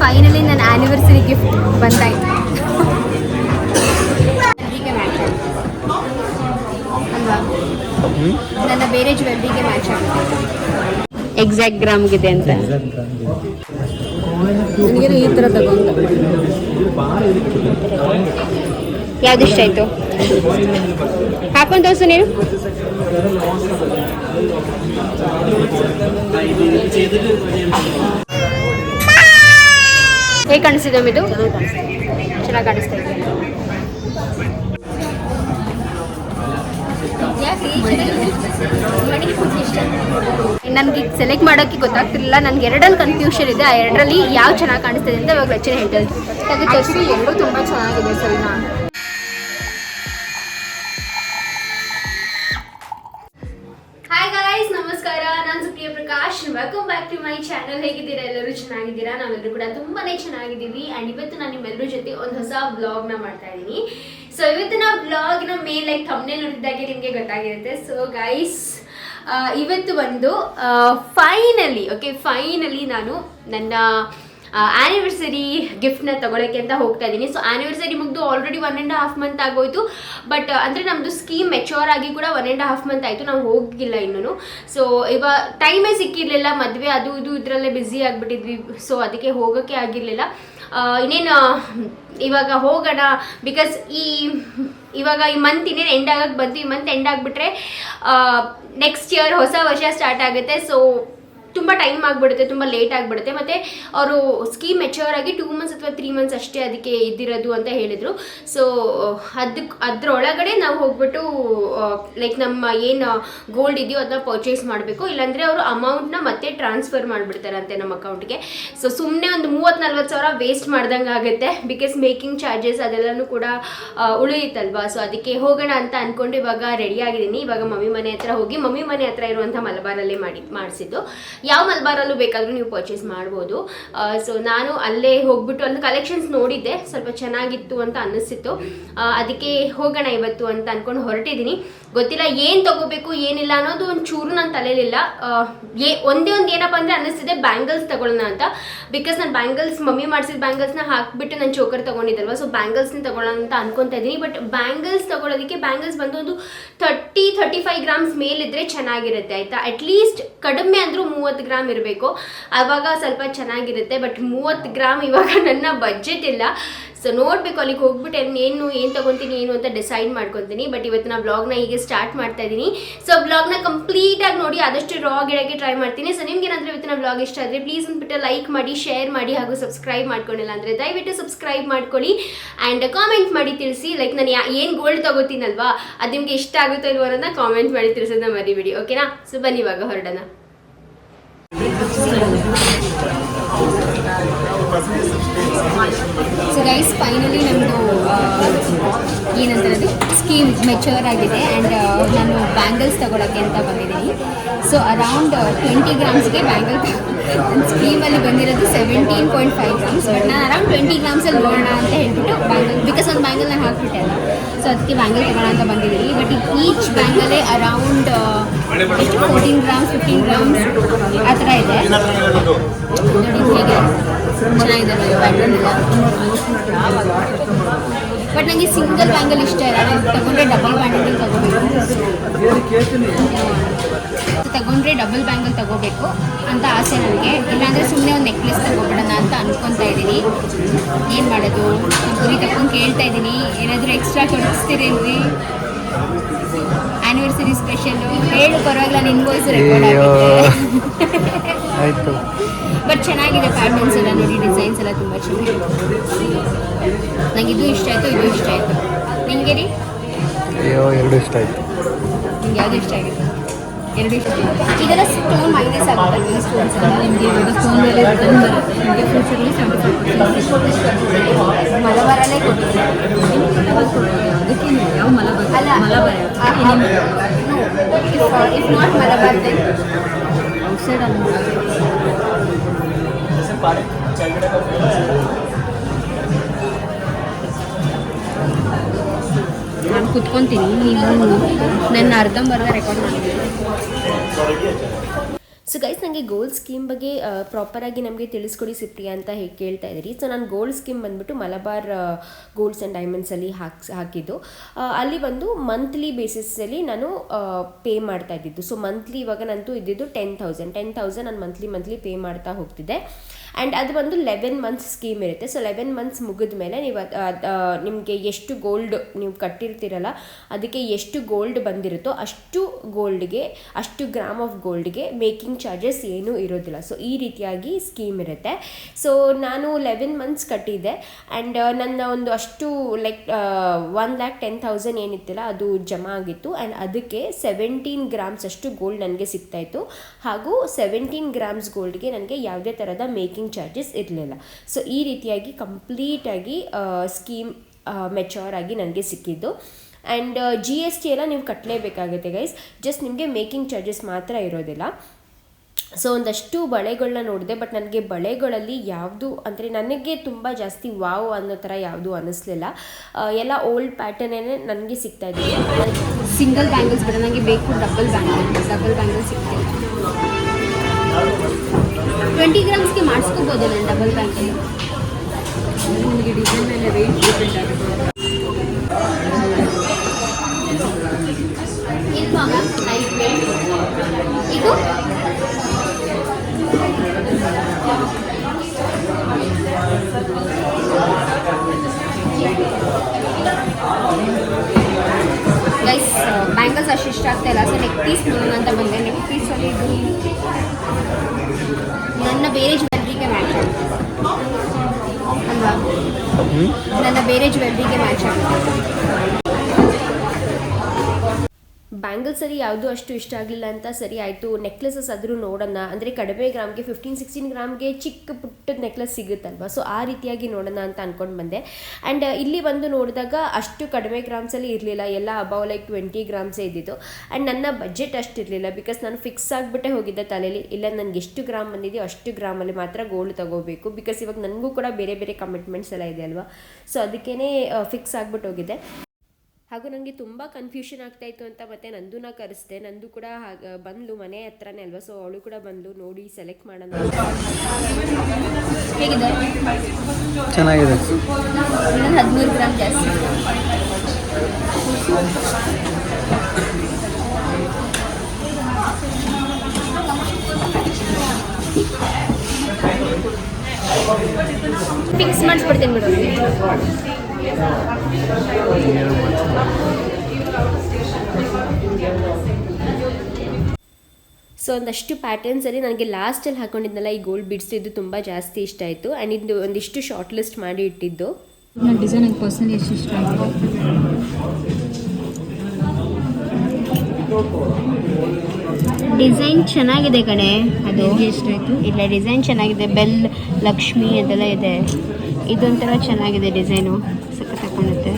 Finally ನನ್ನ anniversary gift ಬಂದಾಯ್ತು. ಅಲ್ವಾ? ನನ್ನ ಬೇರೆ ಜ್ಯುವೆಲ್ರಿಗೆ ಮ್ಯಾಚ್ ಆಗುತ್ತೆ. ಎಕ್ಸಾಕ್ಟ್ ಗ್ರಾಮ್ಗಿದೆ ಅಂತ. ನನಗೇನು ಈ ಥರ ತಗೊಂಡು ಯಾವ್ದಿಷ್ಟ ಆಯಿತು? ಹಾಕೊಂಡು ತೋರ್ಸು ನೀನು. ಹೇಗೆ ಕಾಣಿಸ್ತಿದೆ ಇದು? ಚೆನ್ನಾಗಿ ಕಾಣಿಸ್ತಾ ಇದೆ. ನನಗೆ ಸೆಲೆಕ್ಟ್ ಮಾಡೋಕೆ ಗೊತ್ತಾಗ್ತಿರಲಿಲ್ಲ. ನನಗೆ ಎರಡಲ್ಲಿ ಕನ್ಫ್ಯೂಷನ್ ಇದೆ. ಆ ಎರಡರಲ್ಲಿ ಯಾವ ಚೆನ್ನಾಗಿ ಕಾಣಿಸ್ತಿದೆ ಅಂತ ಇವಾಗ ರಚನೆ ಹೇಳ್ತಾ ಇದ್ದೀನಿ. ಎರಡು ತುಂಬಾ ಚೆನ್ನಾಗಿದೆ sir hi welcome back to my channel ಹೇಗಿದ್ದೀರಾ? ಎಲ್ಲರೂ ಚೆನ್ನಾಗಿದ್ದೀರಾ? ನಾವೆಲ್ಲರೂ ಕೂಡ ತುಂಬಾನೇ ಚೆನ್ನಾಗಿದ್ದೀವಿ. ಅಂಡ್ ಇವತ್ತು ನಾನು ನಿಮ್ಮೆಲ್ಲರ ಜೊತೆ ಒಂದು ಹೊಸ ಬ್ಲಾಗ್ನ ಮಾಡ್ತಾ ಇದ್ದೀನಿ ಸೊ ಇವತ್ತಿನ ಬ್ಲಾಗ್ನ ಮೇಲೆ ಲೈಕ್ ಥಂಬ್ನೇ ನೋಡಿದಾಗೆ ನಿಮಗೆ ಗೊತ್ತಾಗಿರುತ್ತೆ. ಸೊ ಗೈಸ್ ಇವತ್ತು ಒಂದು ಫೈನಲಿ ಓಕೆ ಫೈನಲಿ ನಾನು ನನ್ನ ಆ್ಯನಿವರ್ಸರಿ ಗಿಫ್ಟ್ನ ತಗೊಳಕ್ಕೆ ಅಂತ ಹೋಗ್ತಾ ಇದ್ದೀನಿ ಸೊ ಆ್ಯನಿವರ್ಸರಿ ಮುಗಿದು already one and half month ಆಗೋಯ್ತು. ಬಟ್ ಅಂದರೆ ನಮ್ಮದು ಸ್ಕೀಮ್ ಮೆಚೋರ್ ಆಗಿ ಕೂಡ ಒನ್ ಆ್ಯಂಡ್ ಹಾಫ್ ಮಂತ್ ಆಯಿತು. ನಾವು ಹೋಗಿಲ್ಲ ಇನ್ನೂ ಸೊ ಇವಾಗ ಟೈಮೇ ಸಿಕ್ಕಿರಲಿಲ್ಲ, ಮದುವೆ ಅದು ಇದು ಇದರಲ್ಲೇ ಬ್ಯುಸಿ ಆಗಿಬಿಟ್ಟಿದ್ವಿ. ಸೊ ಅದಕ್ಕೆ ಹೋಗೋಕ್ಕೆ ಆಗಿರಲಿಲ್ಲ. ಇನ್ನೇನು, ಇವಾಗ ಹೋಗೋಣ. ಬಿಕಾಸ್ ಈ, ಇವಾಗ ಈ ಮಂತ್ ಇನ್ನೇನು ಎಂಡ್ ಆಗಕ್ಕೆ ಬಂತು. ಈ ಮಂತ್ ಎಂಡ್ ಆಗಿಬಿಟ್ರೆ ನೆಕ್ಸ್ಟ್ ಇಯರ್ ಹೊಸ ವರ್ಷ ಸ್ಟಾರ್ಟ್ ಆಗುತ್ತೆ. ಸೊ ತುಂಬ ಟೈಮ್ ಆಗಿಬಿಡುತ್ತೆ, ತುಂಬ ಲೇಟ್ ಆಗಿಬಿಡುತ್ತೆ. ಮತ್ತು ಅವರು ಸ್ಕೀಮ್ ಮೆಚ್ಯೂರ್ ಆಗಿ ಟೂ ಮಂತ್ಸ್ ಅಥವಾ ತ್ರೀ ಮಂತ್ಸ್ ಅಷ್ಟೇ ಅದಕ್ಕೆ ಇದ್ದಿರೋದು ಅಂತ ಹೇಳಿದರು. ಸೊ ಅದಕ್ಕೆ ಅದರೊಳಗಡೆ ನಾವು ಹೋಗ್ಬಿಟ್ಟು ಲೈಕ್ ನಮ್ಮ ಏನು ಗೋಲ್ಡ್ ಇದೆಯೋ ಅದನ್ನ ಪರ್ಚೇಸ್ ಮಾಡಬೇಕು. ಇಲ್ಲಾಂದರೆ ಅವರು ಅಮೌಂಟ್ನ ಮತ್ತೆ ಟ್ರಾನ್ಸ್ಫರ್ ಮಾಡಿಬಿಡ್ತಾರಂತೆ ನಮ್ಮ ಅಕೌಂಟ್ಗೆ ಸೊ ಸುಮ್ಮನೆ ಒಂದು ಮೂವತ್ತು ನಲ್ವತ್ತು ಸಾವಿರ ವೇಸ್ಟ್ ಮಾಡ್ದಂಗೆ ಆಗುತ್ತೆ. ಬಿಕಾಸ್ ಮೇಕಿಂಗ್ ಚಾರ್ಜಸ್ ಅದೆಲ್ಲನೂ ಕೂಡ ಉಳಿಯುತ್ತಲ್ವಾ? ಸೊ ಅದಕ್ಕೆ ಹೋಗೋಣ ಅಂತ ಅಂದ್ಕೊಂಡು ಇವಾಗ ರೆಡಿ ಆಗಿದ್ದೀನಿ. ಇವಾಗ ಮಮ್ಮಿ ಮನೆ ಹತ್ರ ಹೋಗಿ ಮಮ್ಮಿ ಮನೆ ಹತ್ರ ಇರುವಂಥ ಮಲಬಾರಲ್ಲೇ ಮಾಡಿ, ಮಾಡಿಸಿದ್ದು. ಯಾವ ಮಲ್ಬಾರಲ್ಲೂ ಬೇಕಾದರೂ ನೀವು ಪರ್ಚೇಸ್ ಮಾಡ್ಬೋದು. ಸೊ ನಾನು ಅಲ್ಲೇ ಹೋಗ್ಬಿಟ್ಟು ಅಲ್ಲಿ ಕಲೆಕ್ಷನ್ಸ್ ನೋಡಿದ್ದೆ. ಸ್ವಲ್ಪ ಚೆನ್ನಾಗಿತ್ತು ಅಂತ ಅನ್ನಿಸ್ತಿತ್ತು. ಅದಕ್ಕೆ ಹೋಗೋಣ ಇವತ್ತು ಅಂತ ಅಂದ್ಕೊಂಡು ಹೊರಟಿದ್ದೀನಿ. ಗೊತ್ತಿಲ್ಲ, ಏನು ತಗೋಬೇಕು, ಏನಿಲ್ಲ ಅನ್ನೋದು ಒಂದು ಚೂರು ನನ್ನ ತಲೆಯಲ್ಲಿಲ್ಲ ಏ, ಒಂದೇ ಒಂದು ಏನಪ್ಪ ಅಂದರೆ ಅನ್ನಿಸ್ತಿದೆ, ಬ್ಯಾಂಗಲ್ಸ್ ತಗೊಳ್ಳೋಣ ಅಂತ. ಬಿಕಾಸ್ ನಾನು ಬ್ಯಾಂಗಲ್ಸ್, ಮಮ್ಮಿ ಮಾಡಿಸಿದ ಬ್ಯಾಂಗಲ್ಸ್ನ ಹಾಕ್ಬಿಟ್ಟು ನಾನು ಚೋಕರ್ ತಗೊಂಡಿದ್ದಲ್ವ ಸೊ ಬ್ಯಾಂಗಲ್ಸ್ನ ತಗೊಳ್ಳೋಣ ಅಂತ ಅನ್ಕೊತಾ ಇದ್ದೀನಿ. ಬಟ್ ಬ್ಯಾಂಗಲ್ಸ್ ತಗೊಳ್ಳೋದಕ್ಕೆ ಬ್ಯಾಂಗಲ್ಸ್ ಬಂದು ಒಂದು ಥರ್ಟಿ ಥರ್ಟಿ ಫೈವ್ ಗ್ರಾಮ್ಸ್ ಮೇಲಿದ್ರೆ ಚೆನ್ನಾಗಿರುತ್ತೆ, ಆಯಿತಾ? ಅಟ್ಲೀಸ್ಟ್ ಕಡಿಮೆ ಅಂದರೂ ಮೂವತ್ತು ಗ್ರಾಮ್ ಇರಬೇಕು. ಆವಾಗ ಸ್ವಲ್ಪ ಚೆನ್ನಾಗಿರುತ್ತೆ ಬಟ್ ಮೂವತ್ತು ಗ್ರಾಮ್ ಇವಾಗ ನನ್ನ ಬಜೆಟ್ ಇಲ್ಲ. ಸೊ ನೋಡಬೇಕು, ಅಲ್ಲಿಗೆ ಹೋಗ್ಬಿಟ್ಟು ಏನು ಏನು ತಗೊತೀನಿ, ಏನು ಅಂತ ಡಿಸೈಡ್ ಮಾಡ್ಕೊತೀನಿ. ಬಟ್ ಇವತ್ತಿನ ಬ್ಲಾಗ್ನ ಹೀಗೆ ಸ್ಟಾರ್ಟ್ ಮಾಡ್ತಾ ಇದ್ದೀನಿ ಸೊ ಬ್ಲಾಗ್ನ ಕಂಪ್ಲೀಟಾಗಿ ನೋಡಿ, ಆದಷ್ಟು ರಾ ಗಿಡಕ್ಕೆ ಟ್ರೈ ಮಾಡ್ತೀನಿ. ಸೊ ನಿಮ್ಗೆ ಏನಾದರೂ ಇವತ್ತಿನ ಬ್ಲಾಗ್ ಇಷ್ಟ ಆದರೆ ಪ್ಲೀಸ್ ಅಂದ್ಬಿಟ್ಟು ಲೈಕ್ ಮಾಡಿ ಶೇರ್ ಮಾಡಿ ಹಾಗೂ ಸಬ್ಸ್ಕ್ರೈಬ್ ಮಾಡ್ಕೊಂಡಿಲ್ಲ ಅಂದರೆ ದಯವಿಟ್ಟು ಸಬ್ಸ್ಕ್ರೈಬ್ ಮಾಡ್ಕೊಳ್ಳಿ. ಆ್ಯಂಡ್ ಕಾಮೆಂಟ್ ಮಾಡಿ ತಿಳಿಸಿ. ಲೈಕ್ ನಾನು ಯಾ, ಏನು ಗೋಲ್ಡ್ ತಗೋತೀನಲ್ವಾ, ಅದು ನಿಮ್ಗೆ ಇಷ್ಟ ಆಗುತ್ತೋ ಇಲ್ವೋ ಅನ್ನೋದನ್ನ ಕಾಮೆಂಟ್ ಮಾಡಿ ತಿಳಿಸೋದನ್ನ ಮರಿಬಿಡಿ. ಓಕೆನಾ ಸೊ ಬನ್ನಿ ಇವಾಗ ಹೊರಡೋಣ. ಸೊ ಗೈಸ್ ಫೈನಲಿ ನಮ್ಮದು ಏನಂತಾರೆ ಸ್ಕೀಮ್ ಮೆಚೂರ್ ಆಗಿದೆ ಆ್ಯಂಡ್ ನಾನು ಬ್ಯಾಂಗಲ್ಸ್ ತಗೊಳಕ್ಕೆ ಅಂತ ಬಂದಿದ್ದೀನಿ. ಸೊ ಅರೌಂಡ್ ಟ್ವೆಂಟಿ ಗ್ರಾಮ್ಸ್ಗೆ ಬ್ಯಾಂಗಲ್ ನನ್ನ ಸ್ಕೀಮಲ್ಲಿ ಬಂದಿರೋದು seventeen point five grams but ನಾನು ಅರೌಂಡ್ ಟ್ವೆಂಟಿ ಗ್ರಾಮ್ಸಲ್ಲಿ ನೋಡೋಣ ಅಂತ ಹೇಳ್ಬಿಟ್ಟು ಬ್ಯಾಂಗಲ್ ಬಿಕಾಸ್ ಒಂದು ಬ್ಯಾಂಗಲ್ ನಾನು ಹಾಕ್ಬಿಟ್ಟೆ ಅಲ್ಲ. ಸೊ ಅದಕ್ಕೆ ಬ್ಯಾಂಗಲ್ ತಗೋಣ ಅಂತ ಬಂದಿದ್ದೀನಿ. But each ಬ್ಯಾಂಗಲೇ around fourteen grams fifteen grams ಆ ಥರ ಇದೆ. ನೋಡಿ ಹೇಗೆ. ಚೆನ್ನಾಗಿದೆ ಬಟ್ ನನಗೆ ಸಿಂಗಲ್ ಬ್ಯಾಂಗಲ್ ಇಷ್ಟ ಇಲ್ಲ. ತಗೊಂಡ್ರೆ ಡಬಲ್ ಬ್ಯಾಂಗಲ್ ತಗೋಬೇಕು. ತಗೊಂಡ್ರೆ ಡಬಲ್ ಬ್ಯಾಂಗಲ್ ತಗೋಬೇಕು ಅಂತ ಆಸೆ ನನಗೆ. ಇಲ್ಲಾಂದರೆ ಸುಮ್ಮನೆ ಒಂದು ನೆಕ್ಲೆಸ್ ತಗೋಬಿಡೋಣ ಅಂತ ಅನ್ಕೊತಾ ಇದ್ದೀನಿ. ಏನು ಮಾಡೋದು? ಗುರಿ ತಗೊಂಡು ಕೇಳ್ತಾ ಇದ್ದೀನಿ. ಏನಾದರೂ ಎಕ್ಸ್ಟ್ರಾ ಕೊಡಿಸ್ತೀರೇನ್ರಿ ಆ್ಯನಿವರ್ಸರಿ ಸ್ಪೆಷಲ್ಲು ಹೇಳು ಪರವಾಗಿಲ್ಲ ನಿನ್ಗೋಸ್ ರೆಕಾರ್ಡ್ ಆಗುತ್ತೆ ಆಯಿತು. ಬಟ್ ಚೆನ್ನಾಗಿದೆ ಪ್ಯಾಟರ್ನ್ಸ್ ಎಲ್ಲ ನೋಡಿ ಡಿಸೈನ್ಸ್ ಎಲ್ಲ ತುಂಬ ಚೆನ್ನಾಗಿದೆ. ನಂಗೆ ಇದು ಇಷ್ಟ ಆಯಿತು ಇದು ಇಷ್ಟ ಆಯಿತು. ನಿಮಗೆ ರೀ? ಅಯ್ಯೋ ಎರಡು ಇಷ್ಟ ಆಯಿತು. ನಿಮ್ಗೆ ಯಾವುದು ಇಷ್ಟ ಆಗಿದೆ ಎರಡು ಇಷ್ಟ ಇದರ ಇದೆಲ್ಲ ಸ್ಟೋನ್ ಮೈನಸ್ ಆಗುತ್ತೆ ಈ ಸ್ಟೋನ್ಸ್ ಎಲ್ಲ? ನಿಮಗೆ ಇವಾಗ ಸ್ಟೋನ್ ಮೇಲೆ ರಿಟರ್ನ್ ಬರುತ್ತೆ. ನಿಮಗೆ ಫ್ಯೂಚರ್ಲಿ ಸೆವೆಂಟಿ ಫೈವ್ ಮಲಬಾರಲ್ಲೇ ಕೊಟ್ಟಿದ್ದಾರೆ ಅದಕ್ಕೆ ಯಾವ ಮಲಬಾರ ಅಲ್ಲ Malabar? If not Malabar outside ಅಲ್ಲ ನಾನು ಕುತ್ಕೊಂತೀನಿ ನೀವು ನನ್ನ ಅರ್ಧಂಬರ್ಧ ರೆಕಾರ್ಡ್ ಮಾಡಿದ್ದೀನಿ ಸೊ ಗೈಸ್ ನನಗೆ ಗೋಲ್ಡ್ ಸ್ಕೀಮ್ ಬಗ್ಗೆ ಪ್ರಾಪರ್ ಆಗಿ ನಮಗೆ ತಿಳಿಸ್ಕೊಡಿ ಸಿಪ್ರಿಯಾ ಅಂತ ಹೇಗೆ ಕೇಳ್ತಾ ಇದ್ದೀರಿ. ಸೊ ನಾನು ಗೋಲ್ಡ್ ಸ್ಕೀಮ್ ಬಂದ್ಬಿಟ್ಟು ಮಲಬಾರ್ ಗೋಲ್ಡ್ಸ್ ಆ್ಯಂಡ್ ಡೈಮಂಡ್ಸಲ್ಲಿ ಹಾಕ್ಸ್ ಹಾಕಿದ್ದು. ಅಲ್ಲಿ ಬಂದು ಮಂತ್ಲಿ ಬೇಸಿಸಲ್ಲಿ ನಾನು ಪೇ ಮಾಡ್ತಾ ಇದ್ದಿದ್ದು. ಸೊ ಮಂತ್ಲಿ ಇವಾಗ ನಂತೂ ಇದ್ದಿದ್ದು ಟೆನ್ ತೌಸಂಡ್ ಟೆನ್ ತೌಸಂಡ್ ನಾನು ಮಂತ್ಲಿ ಮಂತ್ಲಿ ಪೇ ಮಾಡ್ತಾ ಹೋಗ್ತಿದ್ದೆ. ಆ್ಯಂಡ್ ಅದು ಒಂದು ಲೆವೆನ್ ಮಂತ್ಸ್ ಸ್ಕೀಮ್ ಇರುತ್ತೆ. ಸೊ ಲೆವೆನ್ ಮಂತ್ಸ್ ಮುಗಿದ ಮೇಲೆ ನೀವು ನಿಮಗೆ ಎಷ್ಟು ಗೋಲ್ಡ್ ನೀವು ಕಟ್ಟಿರ್ತೀರಲ್ಲ, ಅದಕ್ಕೆ ಎಷ್ಟು ಗೋಲ್ಡ್ ಬಂದಿರುತ್ತೋ ಅಷ್ಟು ಗೋಲ್ಡ್ಗೆ ಅಷ್ಟು ಗ್ರಾಮ್ ಆಫ್ ಗೋಲ್ಡ್ಗೆ ಮೇಕಿಂಗ್ ಚಾರ್ಜಸ್ ಏನೂ ಇರೋದಿಲ್ಲ. ಸೊ ಈ ರೀತಿಯಾಗಿ ಸ್ಕೀಮ್ ಇರುತ್ತೆ. ಸೊ ನಾನು ಲೆವೆನ್ ಮಂತ್ಸ್ ಕಟ್ಟಿದ್ದೆ. ಆ್ಯಂಡ್ ನನ್ನ ಒಂದು ಅಷ್ಟು like one lakh ten thousand ಏನಿತ್ತಿಲ್ಲ, ಅದು ಜಮಾ ಆಗಿತ್ತು. ಆ್ಯಂಡ್ ಅದಕ್ಕೆ ಸೆವೆಂಟೀನ್ ಗ್ರಾಮ್ಸ್ ಅಷ್ಟು ಗೋಲ್ಡ್ ನನಗೆ ಸಿಗ್ತಾಯಿತ್ತು ಹಾಗೂ ಸೆವೆಂಟೀನ್ ಗ್ರಾಮ್ಸ್ ಗೋಲ್ಡ್ಗೆ ನನಗೆ ಯಾವುದೇ ಥರದ ಮೇಕಿಂಗ್ ಚಾರ್ಜಸ್ ಇರಲಿಲ್ಲ. ಸೊ ಈ ರೀತಿಯಾಗಿ ಕಂಪ್ಲೀಟಾಗಿ ಸ್ಕೀಮ್ ಮೆಚೋರ್ ಆಗಿ ನನಗೆ ಸಿಕ್ಕಿದ್ದು. ಆ್ಯಂಡ್ ಜಿ ಎಸ್ ಟಿ ಎಲ್ಲ ನೀವು ಕಟ್ಟಲೇಬೇಕಾಗುತ್ತೆ ಗೈಸ್ ಜಸ್ಟ್ ನಿಮಗೆ ಮೇಕಿಂಗ್ ಚಾರ್ಜಸ್ ಮಾತ್ರ ಇರೋದಿಲ್ಲ. ಸೊ ಒಂದಷ್ಟು ಬಳೆಗಳನ್ನ ನೋಡಿದೆ ಬಟ್ ನನಗೆ ಬಳೆಗಳಲ್ಲಿ ಯಾವುದು ಅಂದರೆ ನನಗೆ ತುಂಬ ಜಾಸ್ತಿ ವಾವ್ ಅನ್ನೋ ಥರ ಯಾವುದು ಅನ್ನಿಸ್ಲಿಲ್ಲ ಎಲ್ಲ ಓಲ್ಡ್ ಪ್ಯಾಟರ್ನೇ ನನಗೆ ಸಿಗ್ತಾ ಇದೆ ಸಿಂಗಲ್ ಬ್ಯಾಂಗಲ್ಸ್ ಬೇಡ ನನಗೆ ಬೇಕು ಡಬಲ್ ಬ್ಯಾಂಗಲ್ ಡಬಲ್ ಬ್ಯಾಂಗಲ್ ಸಿಗ್ತದೆ ಟ್ವೆಂಟಿ ಗ್ರಾಮ್ಸ್ಗೆ ಮಾಡಿಸ್ಕೋಬೋದು ನಾನು ಡಬಲ್ ಬ್ಯಾಂಕಲ್ಲಿ ನಿಮಗೆ ಡಿಸೈನ್ ಮೇಲೆ ರೇಟ್ ಡಿಪೆಂಡ್ ಆಗುತ್ತೆ ಇದು ಮಗ ಲೈಟ್ ವೇಟ್ ಬ್ಯಾಂಗಲ್ಸಲ್ಲಿ ಯಾವುದು ಅಷ್ಟು ಇಷ್ಟ ಆಗಲಿಲ್ಲ ಅಂತ ಸರಿ ಆಯಿತು ನೆಕ್ಲೆಸಸ್ ಆದರೂ ನೋಡೋಣ. ಅಂದರೆ ಕಡಿಮೆ ಗ್ರಾಮ್ಗೆ ಫಿಫ್ಟೀನ್ ಸಿಕ್ಸ್ಟೀನ್ ಗ್ರಾಮ್ಗೆ ಚಿಕ್ಕ ಪುಟ್ಟದ ನೆಕ್ಲೆಸ್ ಸಿಗುತ್ತಲ್ವ? ಸೊ ಆ ರೀತಿಯಾಗಿ ನೋಡೋಣ ಅಂತ ಅಂದ್ಕೊಂಡು ಬಂದೆ. ಆ್ಯಂಡ್ ಇಲ್ಲಿ ಬಂದು ನೋಡಿದಾಗ ಅಷ್ಟು ಕಡಿಮೆ ಗ್ರಾಮ್ಸಲ್ಲಿ ಇರಲಿಲ್ಲ. ಎಲ್ಲ ಅಬೌವ್ ಲೈಕ್ ಟ್ವೆಂಟಿ ಗ್ರಾಮ್ಸೇ ಇದ್ದಿದ್ದು. ಆ್ಯಂಡ್ ನನ್ನ ಬಜೆಟ್ ಅಷ್ಟು ಇರಲಿಲ್ಲ ಬಿಕಾಸ್ ನಾನು ಫಿಕ್ಸ್ ಆಗಿಬಿಟ್ಟೆ ಹೋಗಿದ್ದೆ ತಲೆಯಲ್ಲಿ ಇಲ್ಲ, ನನಗೆ ಎಷ್ಟು ಗ್ರಾಮ್ ಬಂದಿದೆಯೋ ಅಷ್ಟು ಗ್ರಾಮಲ್ಲಿ ಮಾತ್ರ ಗೋಲ್ಡ್ ತಗೋಬೇಕು. ಬಿಕಾಸ್ ಇವಾಗ ನನಗೂ ಕೂಡ ಬೇರೆ ಬೇರೆ ಕಮಿಟ್ಮೆಂಟ್ಸ್ ಎಲ್ಲ ಇದೆ ಅಲ್ವಾ? ಸೊ ಅದಕ್ಕೇ ಫಿಕ್ಸ್ ಆಗಿಬಿಟ್ಟು ಹೋಗಿದ್ದೆ. ಹಾಗೂ ನನಗೆ ತುಂಬ ಕನ್ಫ್ಯೂಷನ್ ಆಗ್ತಾಯಿತ್ತು ಅಂತ ಮತ್ತೆ ನಂದುನ ಕರೆಸಿದೆ. ಕರೆಸ್ದೆ ನಂದು ಕೂಡ ಹಾಗ ಬಂದ್ಲು ಮನೆ ಹತ್ರನೇ ಅಲ್ವಾ? ಸೊ ಅವಳು ಕೂಡ ಬಂದ್ಲು ನೋಡಿ ಸೆಲೆಕ್ಟ್ ಮಾಡೋಣ ಹೇಗಿದೆ? ಚೆನ್ನಾಗಿದೆ. ಹದಿಮೂರು ಗ್ರಾಮ್ ಜಾಸ್ತಿ. ಫಿಕ್ಸ್ ಮಾಡಿಸ್ಬಿಡ್ತೀನಿ ಬಿಡು. ಸೊ ಒಂದಷ್ಟು ಪ್ಯಾಟರ್ನ್ಸಲ್ಲಿ ನನಗೆ ಲಾಸ್ಟಲ್ಲಿ ಹಾಕೊಂಡಿದ್ನಲ್ಲ ಈ ಗೋಲ್ಡ್ ಬಿಡ್ಸ್ ಇದು ತುಂಬ ಜಾಸ್ತಿ ಇಷ್ಟ ಆಯಿತು. ಆ್ಯಂಡ್ ಇದು ಒಂದಿಷ್ಟು ಶಾರ್ಟ್ ಲಿಸ್ಟ್ ಮಾಡಿ ಇಟ್ಟಿದ್ದು. ನನ್ನ ಡಿಸೈನ್ ನಂಗೆ ಪರ್ಸನಲಿ ಎಷ್ಟು ಇಷ್ಟ ಡಿಸೈನ್ ಚೆನ್ನಾಗಿದೆ ಕಣೆ ಅದು. ಎಷ್ಟಾಯಿತು ಇಲ್ಲ ಡಿಸೈನ್ ಚೆನ್ನಾಗಿದೆ. ಬೆಲ್ ಲಕ್ಷ್ಮಿ ಅದೆಲ್ಲ ಇದೆ. ಇದೊಂಥರ ಚೆನ್ನಾಗಿದೆ ಡಿಸೈನು. ಸಖತ್ ಹಾಕೊಂಡುತ್ತೆ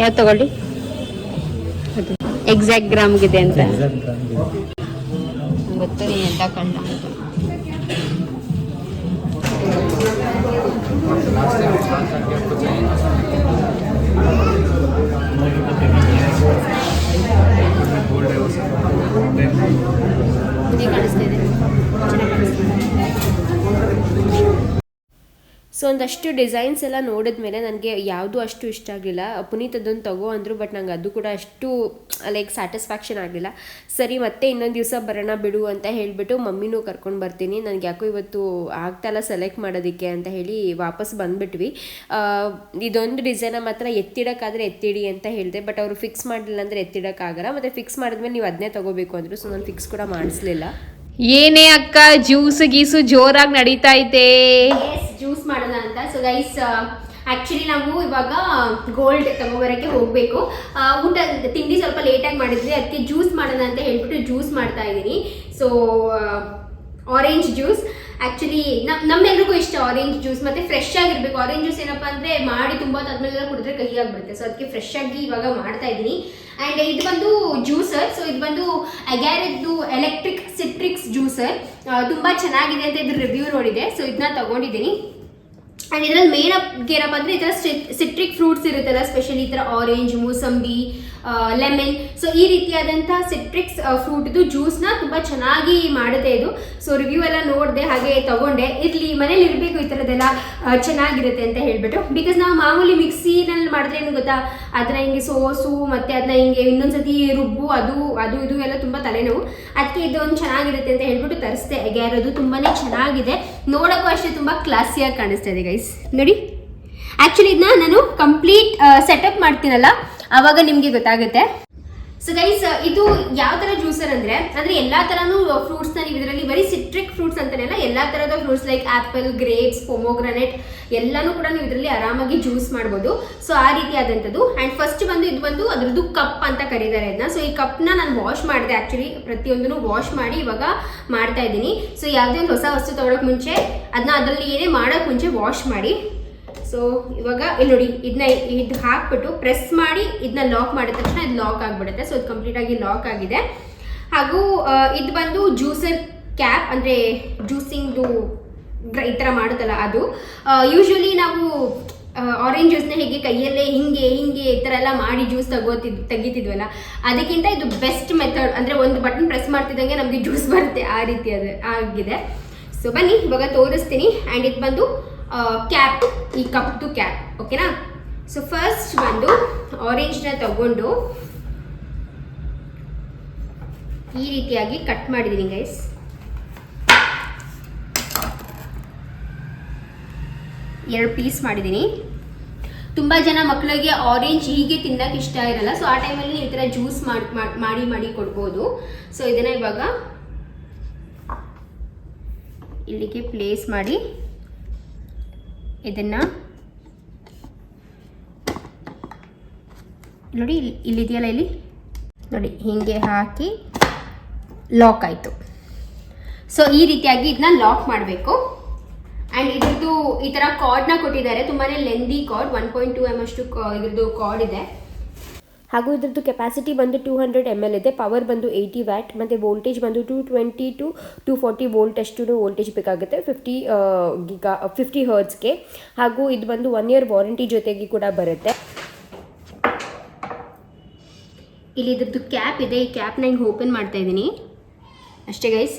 ಯಾವ್ದು ತಗೊಳ್ಳಿ? ಎಕ್ಸಾಕ್ಟ್ ಗ್ರಾಮ್ಗಿದೆ ಅಂತ. ಗೊತ್ತು ನೀನು ಎಂತ ಅಂತ. ಹೇಗೆ ಕಾಣಿಸ್ತಾ ಇದೆ ಚೆನ್ನಾಗಿ ಕಾಣಿಸ್ತಾ ಇದೆ ಸೊ ಒಂದಷ್ಟು ಡಿಸೈನ್ಸ್ ಎಲ್ಲ ನೋಡಿದ ಮೇಲೆ ನನಗೆ ಯಾವುದು ಅಷ್ಟು ಇಷ್ಟ ಆಗಲಿಲ್ಲ ಪುನೀತ್ ಅದನ್ನು ತಗೋ ಅಂದರು ಬಟ್ ನಂಗೆ ಅದು ಕೂಡ ಅಷ್ಟು ಲೈಕ್ ಸ್ಯಾಟಿಸ್ಫ್ಯಾಕ್ಷನ್ ಆಗಲಿಲ್ಲ ಸರಿ, ಮತ್ತೆ ಇನ್ನೊಂದು ದಿವಸ ಬರೋಣ ಬಿಡು ಅಂತ ಹೇಳಿಬಿಟ್ಟು ಮಮ್ಮಿನೂ ಕರ್ಕೊಂಡು ಬರ್ತೀನಿ. ನನಗೆ ಯಾಕೋ ಇವತ್ತು ಆಗ್ತಾಯಿಲ್ಲ ಸೆಲೆಕ್ಟ್ ಮಾಡೋದಕ್ಕೆ ಅಂತ ಹೇಳಿ ವಾಪಸ್ ಬಂದುಬಿಟ್ವಿ. ಇದೊಂದು ಡಿಸೈನ ಮಾತ್ರ ಎತ್ತಿಡೋಕ್ಕಾದರೆ ಎತ್ತಿಡಿ ಅಂತ ಹೇಳಿದೆ ಬಟ್ ಅವರು ಫಿಕ್ಸ್ ಮಾಡಲಿಲ್ಲ ಅಂದರೆ ಎತ್ತಿಡೋಕ್ಕಾಗಲ್ಲ. ಮತ್ತು ಫಿಕ್ಸ್ ಮಾಡಿದ್ಮೇಲೆ ನೀವು ಅದನ್ನೇ ತಗೋಬೇಕು ಅಂದರು ಸೊ ನಾನು ಫಿಕ್ಸ್ ಕೂಡ ಮಾಡಿಸ್ಲಿಲ್ಲ. ಏನೇ ಅಕ್ಕ ಜ್ಯೂಸ್ ಗೀಸು ಜೋರಾಗಿ ನಡೀತಾ ಐತೆ ಜ್ಯೂಸ್ ಮಾಡೋಣ ಅಂತ. ಸೊ ಗೈಸ್ ಆಕ್ಚುಲಿ ನಾವು ಇವಾಗ ಗೋಲ್ಡ್ ತಗೋಬರಕ್ಕೆ ಹೋಗಬೇಕು. ಊಟ, ತಿಂಡಿ ಸ್ವಲ್ಪ ಲೇಟಾಗಿ ಮಾಡಿದ್ವಿ. ಅದಕ್ಕೆ ಜ್ಯೂಸ್ ಮಾಡೋಣ ಅಂತ ಹೇಳ್ಬಿಟ್ಟು ಜ್ಯೂಸ್ ಮಾಡ್ತಾ ಇದ್ದೀನಿ ಸೊ ಆರೆಂಜ್ ಜ್ಯೂಸ್ ಆ್ಯಕ್ಚುಲಿ ನಮ್ಮ ನಮ್ಮೆಲ್ರಿಗೂ ಇಷ್ಟ ಆರೆಂಜ್ ಜ್ಯೂಸ್ ಮತ್ತೆ ಫ್ರೆಶ್ ಆಗಿರ್ಬೇಕು. ಆರೆಂಜ್ ಜ್ಯೂಸ್ ಏನಪ್ಪ ಅಂದರೆ, ಮಾಡಿ ತುಂಬ ಹೊತ್ತಾದ್ಮೇಲೆ ಕುಡಿದ್ರೆ ಕಹಿ ಆಗ್ಬಿಡುತ್ತೆ. ಸೊ ಅದಕ್ಕೆ ಫ್ರೆಶ್ ಆಗಿ ಇವಾಗ ಮಾಡ್ತಾ ಇದ್ದೀನಿ ಆ್ಯಂಡ್ ಇದು ಬಂದು ಜ್ಯೂಸರ್ ಸೊ ಇದು ಬಂದು ಅಗ್ಯಾರದ್ದು ಎಲೆಕ್ಟ್ರಿಕ್ ಸಿಟ್ರಿಕ್ಸ್ ಜ್ಯೂಸರ್ ತುಂಬ ಚೆನ್ನಾಗಿದೆ ಅಂತ ಇದ್ರ ರಿವ್ಯೂ ನೋಡಿದೆ ಸೊ ಇದನ್ನ ತೊಗೊಂಡಿದ್ದೀನಿ. ಆ್ಯಂಡ್ ಇದರಲ್ಲಿ ಮೇನ್ ಅಪ್ ಏನಪ್ಪ ಅಂದರೆ ಈ ಥರ ಸಿಟ್ರಿಕ್ ಫ್ರೂಟ್ಸ್ ಇರುತ್ತಲ್ಲ ಸ್ಪೆಷಲಿ ಈ ಥರ ಆರೆಂಜ್ ಮೂಸಂಬಿ ಲೆಮನ್ ಸೊ ಈ ರೀತಿಯಾದಂಥ ಸಿಟ್ರಿಕ್ಸ್ ಫ್ರೂಟ್ದು ಜ್ಯೂಸ್ನ ತುಂಬ ಚೆನ್ನಾಗಿ ಮಾಡುತ್ತೆ ಇದು. ಸೊ ರಿವ್ಯೂ ಎಲ್ಲ ನೋಡಿದೆ ಹಾಗೆ ತಗೊಂಡೆ. ಇರಲಿ, ಮನೇಲಿ ಇರಬೇಕು ಈ ಥರದ್ದೆಲ್ಲ ಚೆನ್ನಾಗಿರುತ್ತೆ ಅಂತ ಹೇಳಿಬಿಟ್ಟು. ಬಿಕಾಸ್ ನಾವು ಮಾಮೂಲಿ ಮಿಕ್ಸಿನಲ್ಲಿ ಮಾಡಿದ್ರೆ ಏನು ಗೊತ್ತಾ? ಅದನ್ನ ಹಿಂಗೆ ಸೋಸು, ಮತ್ತು ಅದನ್ನ ಹಿಂಗೆ ಇನ್ನೊಂದ್ಸತಿ ರುಬ್ಬು, ಅದು ಅದು, ಇದು ಎಲ್ಲ ತುಂಬ ತಲೆನೋವು. ಅದಕ್ಕೆ ಇದೊಂದು ಚೆನ್ನಾಗಿರುತ್ತೆ ಅಂತ ಹೇಳ್ಬಿಟ್ಟು ತರಿಸ್ದೆ. ಅದು ತುಂಬಾ ಚೆನ್ನಾಗಿದೆ. ನೋಡೋಕ್ಕೂ ಅಷ್ಟೇ ತುಂಬ ಕ್ಲಾಸಿಯಾಗಿ ಕಾಣಿಸ್ತಾ ಇದೆ ಗೈಸ್ ನೋಡಿ. ಆ್ಯಕ್ಚುಲಿ ಇದನ್ನ ನಾನು ಕಂಪ್ಲೀಟ್ ಸೆಟಪ್ ಮಾಡ್ತೀನಲ್ಲ? ಆವಾಗ ನಿಮಗೆ ಗೊತ್ತಾಗುತ್ತೆ. ಸೊ ಗೈಸ್ ಇದು ಯಾವ ಥರ ಜ್ಯೂಸರ್ ಅಂದ್ರೆ, ಅಂದರೆ ಎಲ್ಲ ಥರನೂ ಫ್ರೂಟ್ಸ್ನ ನೀವು ಇದರಲ್ಲಿ ಬರೀ ಸಿಟ್ರಿಕ್ ಫ್ರೂಟ್ಸ್ ಅಂತಾನೆ ಅಲ್ಲ, ಎಲ್ಲ ಥರದ fruits like apple grapes pomegranate ಎಲ್ಲನೂ ಕೂಡ ನೀವು ಇದರಲ್ಲಿ ಆರಾಮಾಗಿ ಜ್ಯೂಸ್ ಮಾಡ್ಬೋದು. ಸೊ ಆ ರೀತಿಯಾದಂಥದ್ದು. ಆ್ಯಂಡ್ ಫಸ್ಟ್ ಬಂದು, ಇದು ಬಂದು ಅದ್ರದ್ದು ಕಪ್ ಅಂತ ಕರೀತಾರೆ ಅದನ್ನ ಸೊ ಈ ಕಪ್ನ ನಾನು ವಾಶ್ ಮಾಡಿದೆ ಆ್ಯಕ್ಚುಲಿ ಪ್ರತಿಯೊಂದನ್ನು ವಾಶ್ ಮಾಡಿ ಇವಾಗ ಮಾಡ್ತಾ ಇದ್ದೀನಿ. ಸೊ ಯಾವುದೇ ಒಂದು ಹೊಸ ವಸ್ತು ತೊಗೊಳಕ್ಕೆ ಮುಂಚೆ ಅದನ್ನ ಅದರಲ್ಲಿ ಏನೇ ಮಾಡೋಕ್ಕೆ ಮುಂಚೆ ವಾಶ್ ಮಾಡಿ. ಸೊ ಇವಾಗ, ಇಲ್ಲಿ ನೋಡಿ ಇದನ್ನ ಇದು ಹಾಕ್ಬಿಟ್ಟು ಪ್ರೆಸ್ ಮಾಡಿ ಇದನ್ನ ಲಾಕ್ ಮಾಡಿದ ತಕ್ಷಣ ಇದು ಲಾಕ್ ಆಗಿಬಿಡುತ್ತೆ. ಸೊ ಇದು ಕಂಪ್ಲೀಟ್ ಆಗಿ ಲಾಕ್ ಆಗಿದೆ. ಹಾಗೂ ಇದು ಬಂದು ಜ್ಯೂಸರ್ ಕ್ಯಾಪ್ ಅಂದರೆ ಜ್ಯೂಸಿಂಗ್ದು ಈ ಥರ ಮಾಡುತ್ತಲ್ಲ ಅದು. ಯೂಶ್ವಲಿ ನಾವು ಆರೆಂಜ್ ಜ್ಯೂಸ್ನ ಹೇಗೆ ಕೈಯಲ್ಲೇ ಹಿಂಗೆ ಹಿಂಗೆ ಈ ಥರ ಎಲ್ಲ ಮಾಡಿ ಜ್ಯೂಸ್ ತಗೋತಿದ್ ತೆಗಿತಿದ್ವಲ್ಲ, ಅದಕ್ಕಿಂತ ಇದು ಬೆಸ್ಟ್ ಮೆಥಡ್ ಅಂದರೆ ಒಂದು ಬಟನ್ ಪ್ರೆಸ್ ಮಾಡ್ತಿದ್ದಂಗೆ ನಮಗೆ ಜ್ಯೂಸ್ ಬರುತ್ತೆ ಆ ರೀತಿ ಅದು, ಆಗಿದೆ. ಸೊ ಬನ್ನಿ, ಇವಾಗ ತೋರಿಸ್ತೀನಿ. ಆ್ಯಂಡ್ ಇದು ಬಂದು ಕ್ಯಾಪ್ ಈ ಕಪ್ ಟು ಕ್ಯಾಪ್ ಓಕೆನಾ ಸೊ ಫಸ್ಟ್ ಬಂದು ಆರೆಂಜ್ನ ತಗೊಂಡು ಈ ರೀತಿಯಾಗಿ ಕಟ್ ಮಾಡಿದ್ದೀನಿ ಗೈಸ್ ಎರಡು ಪೀಸ್ ಮಾಡಿದ್ದೀನಿ. ತುಂಬ ಜನ ಮಕ್ಕಳಿಗೆ ಆರೆಂಜ್ ಹೀಗೆ ತಿನ್ನಕ್ಕೆ ಇಷ್ಟ ಇರಲ್ಲ ಸೊ ಆ ಟೈಮಲ್ಲಿ ಈ ಥರ ಜ್ಯೂಸ್ ಮಾಡಿ ಮಾಡಿ ಮಾಡಿ ಕೊಡ್ಬೋದು. ಸೊ ಇದನ್ನು ಇವಾಗ ಇಲ್ಲಿಗೆ ಪ್ಲೇಸ್ ಮಾಡಿ. ಇದನ್ನು ನೋಡಿ, ಇಲ್ಲಿ ಇಲ್ಲಿದೆಯಲ್ಲ ಇಲ್ಲಿ? ನೋಡಿ, ಹೀಗೆ ಹಾಕಿ ಲಾಕ್ ಆಯಿತು. ಸೊ ಈ ರೀತಿಯಾಗಿ ಇದನ್ನ ಲಾಕ್ ಮಾಡಬೇಕು. ಆ್ಯಂಡ್ ಇದ್ರದ್ದು ಈ ಥರ ಕಾರ್ಡ್ನ ಕೊಟ್ಟಿದ್ದಾರೆ. ತುಂಬಾ lengthy card one point two M ಅಷ್ಟು ಇದ್ರದ್ದು ಕಾರ್ಡ್ ಇದೆ. ಹಾಗೂ ಇದ್ರದ್ದು ಕೆಪಾಸಿಟಿ ಬಂದು ಟೂ ಹಂಡ್ರೆಡ್ ಎಂ ಎಲ್ ಇದೆ. ಪವರ್ ಬಂದು ಏಯ್ಟಿ ವ್ಯಾಟ್ ಮತ್ತು ವೋಲ್ಟೇಜ್ ಬಂದು two twenty to two forty volt ಅಷ್ಟು ವೋಲ್ಟೇಜ್ ಬೇಕಾಗುತ್ತೆ. ಫಿಫ್ಟಿ ಗಿಗಾ ಫಿಫ್ಟಿ ಹರ್ಟ್ಸ್ಗೆ ಹಾಗೂ ಇದು ಬಂದು ಒನ್ ಇಯರ್ ವಾರಂಟಿ ಜೊತೆಗೆ ಕೂಡ ಬರುತ್ತೆ. ಇಲ್ಲಿ ಇದರದ್ದು ಕ್ಯಾಪ್ ಇದೆ. ಈ ಕ್ಯಾಪ್ನ ಹಿಂಗೆ ಓಪನ್ ಮಾಡ್ತಾ ಇದ್ದೀನಿ. ಅಷ್ಟೇ ಗೈಸ್